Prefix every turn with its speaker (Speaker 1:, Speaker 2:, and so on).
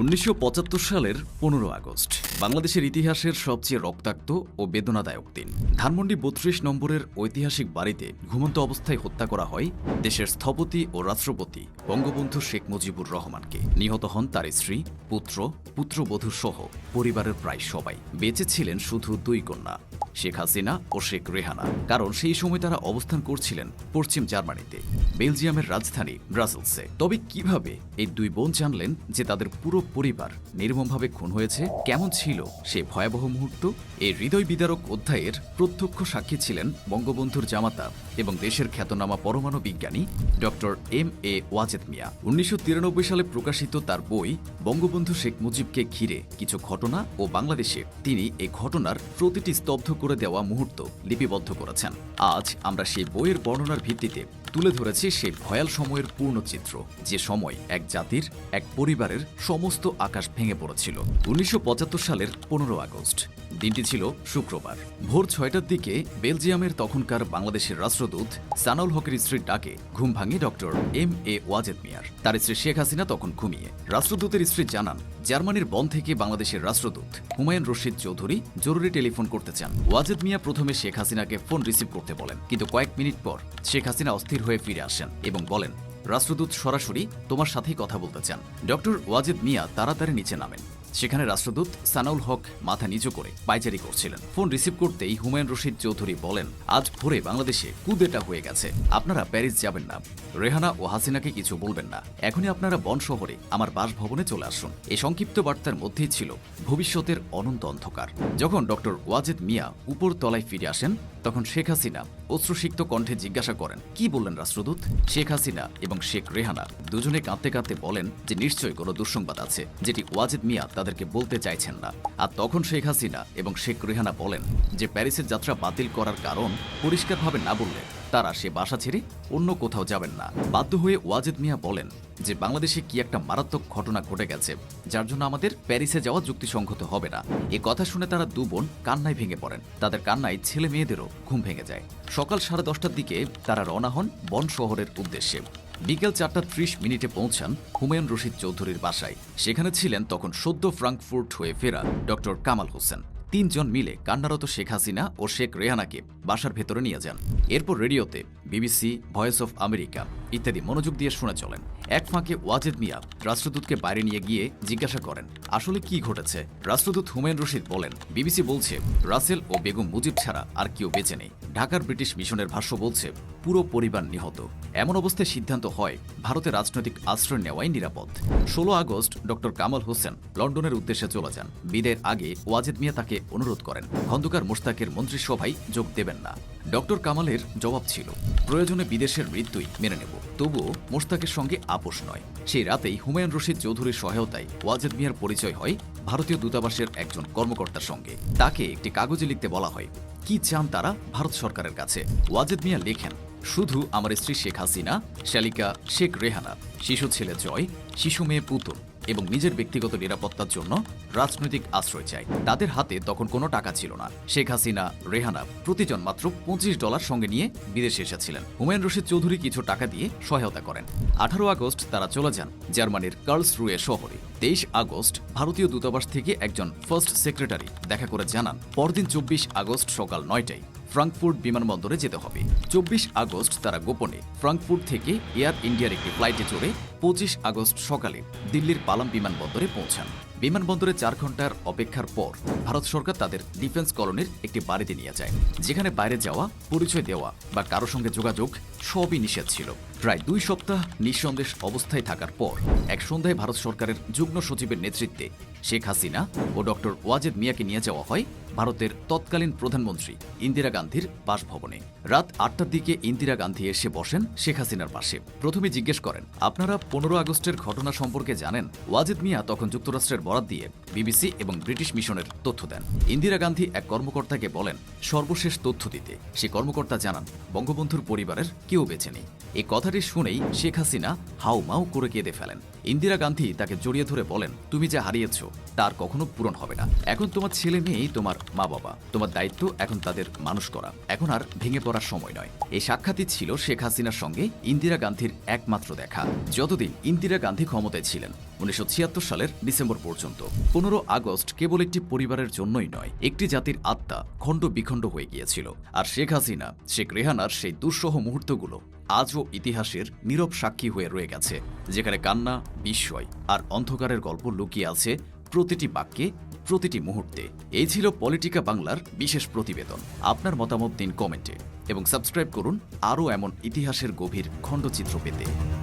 Speaker 1: উনিশশো পঁচাত্তর সালের পনেরো আগস্ট, বাংলাদেশের ইতিহাসের সবচেয়ে রক্তাক্ত ও বেদনাদায়ক দিন। ধানমন্ডি বত্রিশ নম্বরের ঐতিহাসিক বাড়িতে ঘুমন্ত অবস্থায় হত্যা করা হয় দেশের স্থপতি ও রাষ্ট্রপতি বঙ্গবন্ধু শেখ মুজিবুর রহমানকে। নিহত হন তার স্ত্রী, পুত্র পুত্রবধূ সহ পরিবারের প্রায় সবাই। বেঁচে ছিলেন শুধু দুই কন্যা। শেখ হাসিনা ও শেখ রেহানা। কারণ সেই সময় তারা অবস্থান করছিলেন পশ্চিম জার্মানিতে, বেলজিয়ামের রাজধানী ব্রাসেলসে। তবে কীভাবে এই দুই বোন জানলেন যে তাদের পুরো পরিবার নির্মমভাবে খুন হয়েছে, কেমন ছিল সে ভয়াবহ মুহূর্ত? এই হৃদয় বিদারক অধ্যায়ের প্রত্যক্ষ সাক্ষী ছিলেন বঙ্গবন্ধুর জামাতা এবং দেশের খ্যাতনামা পরমাণু বিজ্ঞানী doctor M A Wazed Miah. উনিশশো তিরানব্বই সালে প্রকাশিত তার বই বঙ্গবন্ধু শেখ মুজিবকে ঘিরে কিছু ঘটনা ও বাংলাদেশে তিনি এই ঘটনার প্রতিটি স্তব্ধ করে দেওয়া মুহূর্ত লিপিবদ্ধ করেছেন। আজ আমরা সেই বইয়ের বর্ণনার ভিত্তিতে তুলে ধরেছি সেই ভয়াল সময়ের পূর্ণ চিত্র যে সময় এক জাতির, এক পরিবারের সমস্ত আকাশ ভেঙে পড়েছিল। উনিশশো পঁচাত্তর সালের পনেরো আগস্ট। দিনটি ছিল শুক্রবার। ভোর ছয়টার দিকে বেলজিয়ামের তখনকার বাংলাদেশের রাষ্ট্রদূত সানাউল হকের স্ত্রীর ডাকে ঘুম ভাঙে ডক্টর এম এ ওয়াজেদ মিয়ার। তার স্ত্রী শেখ হাসিনা তখন ঘুমিয়ে। রাষ্ট্রদূতের স্ত্রী জানান, জার্মানির বন থেকে বাংলাদেশের রাষ্ট্রদূত হুমায়ুন রশিদ চৌধুরী জরুরি টেলিফোন করতে চান। ওয়াজেদ মিয়া প্রথমে শেখ হাসিনাকে ফোন রিসিভ করতে বলেন, কিন্তু কয়েক মিনিট পর শেখ হাসিনা অস্থির হয়ে ফিরে আসেন এবং বলেন, রাষ্ট্রদূত সরাসরি তোমার সাথেই কথা বলতে চান। ডক্টর ওয়াজেদ মিয়া তাড়াতাড়ি নিচে নামেন। সেখানে রাষ্ট্রদূত সানাউল হক মাথা নিচু করে পাইচারি করছিলেন। ফোন রিসিভ করতেই হুমায়ুন রশিদ চৌধুরী বলেন, আজ ভোরে বাংলাদেশে কুদেটা হয়ে গেছে। আপনারা প্যারিস যাবেন না। রেহানা ও হাসিনাকে কিছু বলবেন না। এখনই আপনারা বন শহরে আমার বাসভবনে চলে আসুন। এই সংক্ষিপ্ত বার্তার মধ্যেই ছিল ভবিষ্যতের অনন্ত অন্ধকার। যখন ডক্টর ওয়াজেদ মিয়া উপর তলায় ফিরে আসেন তখন শেখ হাসিনা অশ্রুসিক্ত কণ্ঠে জিজ্ঞাসা করেন, কি বললেন রাষ্ট্রদূত? শেখ হাসিনা এবং শেখ রেহানা দুজনে কাঁদতে কাঁদতে বলেন যে নিশ্চয়ই কোনো দুঃসংবাদ আছে, যেটি ওয়াজেদ মিয়া তাদেরকে বলতে চাইছেন না। আর তখন শেখ হাসিনা এবং শেখ রেহানা বলেন যে প্যারিসের যাত্রা বাতিল করার কারণ পরিষ্কারভাবে না বললে তারা সে বাসা ছেড়ে অন্য কোথাও যাবেন না। বাধ্য হয়ে ওয়াজেদ মিয়া বলেন যে বাংলাদেশে কি একটা মারাত্মক ঘটনা ঘটে গেছে, যার জন্য আমাদের প্যারিসে যাওয়া যুক্তিসঙ্গত হবে না। এ কথা শুনে তারা দু বোন কান্নায় ভেঙে পড়েন। তাদের কান্নায় ছেলে মেয়েদেরও ঘুম ভেঙে যায়। সকাল সাড়ে দশটার দিকে তারা রওনা হন বন শহরের উদ্দেশ্যে। বিকেল চারটা ত্রিশ মিনিটে পৌঁছান হুমায়ুন রশিদ চৌধুরীর বাসায়। সেখানে ছিলেন তখন সদ্য ফ্রাঙ্কফুর্ট হয়ে ফেরা ডক্টর কামাল হোসেন। তিনজন মিলে কান্নারত শেখ হাসিনা ও শেখ রেহানাকে বাসার ভেতরে নিয়ে যান। এরপর রেডিওতে বিবিসি, ভয়েস অফ আমেরিকা ইত্যাদি মনোযোগ দিয়ে শুনে চলেন। এক ফাঁকে ওয়াজেদ মিয়া রাষ্ট্রদূতকে বাইরে নিয়ে গিয়ে জিজ্ঞাসা করেন, আসলে কি ঘটেছে? রাষ্ট্রদূত হুমায়ুন রশিদ বলেন, বিবিসি বলছে রাসেল ও বেগম মুজিব ছাড়া আর কেউ বেঁচে নেই। ঢাকার ব্রিটিশ মিশনের ভাষ্য বলছে, পুরো পরিবার নিহত। এমন অবস্থায় সিদ্ধান্ত হয় ভারতে রাজনৈতিক আশ্রয় নেওয়াই নিরাপদ। ষোলো আগস্ট ডক্টর কামাল হোসেন লন্ডনের উদ্দেশ্যে চলে যান। বিদের আগে ওয়াজেদ মিয়া তাকে অনুরোধ করেন, খন্দকার মোশতাকের মন্ত্রিসভায় যোগ দেবেন না। ডক্টর কামালের জবাব ছিল প্রয়োজনে বিদেশের মৃত্যুই মেনে নেব। তবুও মোস্তাকের সঙ্গে আপোষ নয়। সেই রাতেই হুমায়ুন রশিদ চৌধুরীর সহায়তায় ওয়াজেদ মিয়ার পরিচয় হয় ভারতীয় দূতাবাসের একজন কর্মকর্তার সঙ্গে। তাকে একটি কাগজে লিখতে বলা হয়। কি চান তারা? ভারত সরকারের কাছে। ওয়াজেদ মিয়া লেখেন শুধু আমার স্ত্রী শেখ হাসিনা, শালিকা শেখ রেহানা, শিশু ছেলে জয়, শিশু মেয়ে পুতুল এবং নিজের ব্যক্তিগত নিরাপত্তার জন্য রাজনৈতিক আশ্রয় চায় তাদের হাতে তখন কোনো টাকা ছিল না। শেখ হাসিনা, রেহানা প্রতিজন মাত্র পঁচিশ ডলার সঙ্গে নিয়ে বিদেশে এসেছিলেন। হুমায়ুন রশিদ চৌধুরী কিছু টাকা দিয়ে সহায়তা করেন। আঠারো আগস্ট তারা চলে যান জার্মানির কার্লস রুয়ে শহরে। তেইশ আগস্ট ভারতীয় দূতাবাস থেকে একজন ফার্স্ট সেক্রেটারি দেখা করে জানান, পরদিন চব্বিশ আগস্ট সকাল নয়টায় ফ্রাঙ্কফুর্ট বিমানবন্দরে যেতে হবে। চব্বিশ আগস্ট তারা গোপনে ফ্রাঙ্কফুর্ট থেকে এয়ার ইন্ডিয়ার একটি ফ্লাইটে চড়ে পঁচিশ আগস্ট সকালে দিল্লির পালাম বিমানবন্দরে পৌঁছান। বিমানবন্দরে চার ঘণ্টার অপেক্ষার পর ভারত সরকার তাদের ডিফেন্স কলোনির একটি বাড়িতে নিয়ে যায়, যেখানে বাইরে যাওয়া, পরিচয় দেওয়া বা কারও সঙ্গে যোগাযোগ সবই নিষেধ ছিল। প্রায় দুই সপ্তাহ নিঃসন্দেশ অবস্থায় থাকার পর এক সন্ধ্যায় ভারত সরকারের যুগ্ম সচিবের নেতৃত্বে শেখ হাসিনা ও ডক্টর ওয়াজেদ মিয়াকে নিয়ে যাওয়া হয় ভারতের তৎকালীন প্রধানমন্ত্রী ইন্দিরা গান্ধীর বাসভবনে। রাত আটটার দিকে ইন্দিরা গান্ধী এসে বসেন শেখ হাসিনার পাশে। প্রথমে জিজ্ঞেস করেন, আপনারা পনেরো আগস্টের ঘটনা সম্পর্কে জানেন? ওয়াজেদ মিয়া তখন যুক্তরাষ্ট্রের বরাত দিয়ে বিবিসি এবং ব্রিটিশ মিশনের তথ্য দেন। ইন্দিরা গান্ধী এক কর্মকর্তাকে বলেন, সর্বশেষ তথ্য দিতে। সে কর্মকর্তা জানান, বঙ্গবন্ধুর পরিবারের কেউ বেছে নেই। এই কথাটি শুনেই শেখ হাসিনা হাউ মাউ করে কেঁদে ফেলেন। ইন্দিরা গান্ধী তাকে জড়িয়ে ধরে বলেন, তুমি যা হারিয়েছ, তার কখনো পূরণ হবে না। এখন তোমার ছেলে মেয়েই তোমার মা বাবা তোমার দায়িত্ব এখন তাদের মানুষ করা। এখন আর ভেঙে পড়ার সময় নয়। এই সাক্ষাৎই ছিল শেখ হাসিনার সঙ্গে ইন্দিরা গান্ধীর একমাত্র দেখা। যতদিন ইন্দিরা গান্ধী ক্ষমতায় ছিলেন, উনিশশো ছিয়াত্তর সালের ডিসেম্বর পর্যন্ত। পনেরো আগস্ট কেবল একটি পরিবারের জন্যই নয়, একটি জাতির আত্মা খণ্ড বিখণ্ড হয়ে গিয়েছিল। আর শেখ হাসিনা, শেখ রেহানার সেই দুঃসহ মুহূর্তগুলো আজও ইতিহাসের নীরব সাক্ষী হয়ে রয়ে গেছে, যেখানে কান্না, বিস্ময় আর অন্ধকারের গল্প লুকিয়ে আছে প্রতিটি বাক্যে, প্রতিটি মুহূর্তে। এই ছিল পলিটিকা বাংলার বিশেষ প্রতিবেদন। আপনার মতামত দিন কমেন্টে এবং সাবস্ক্রাইব করুন আরও এমন ইতিহাসের গভীর খণ্ডচিত্র পেতে।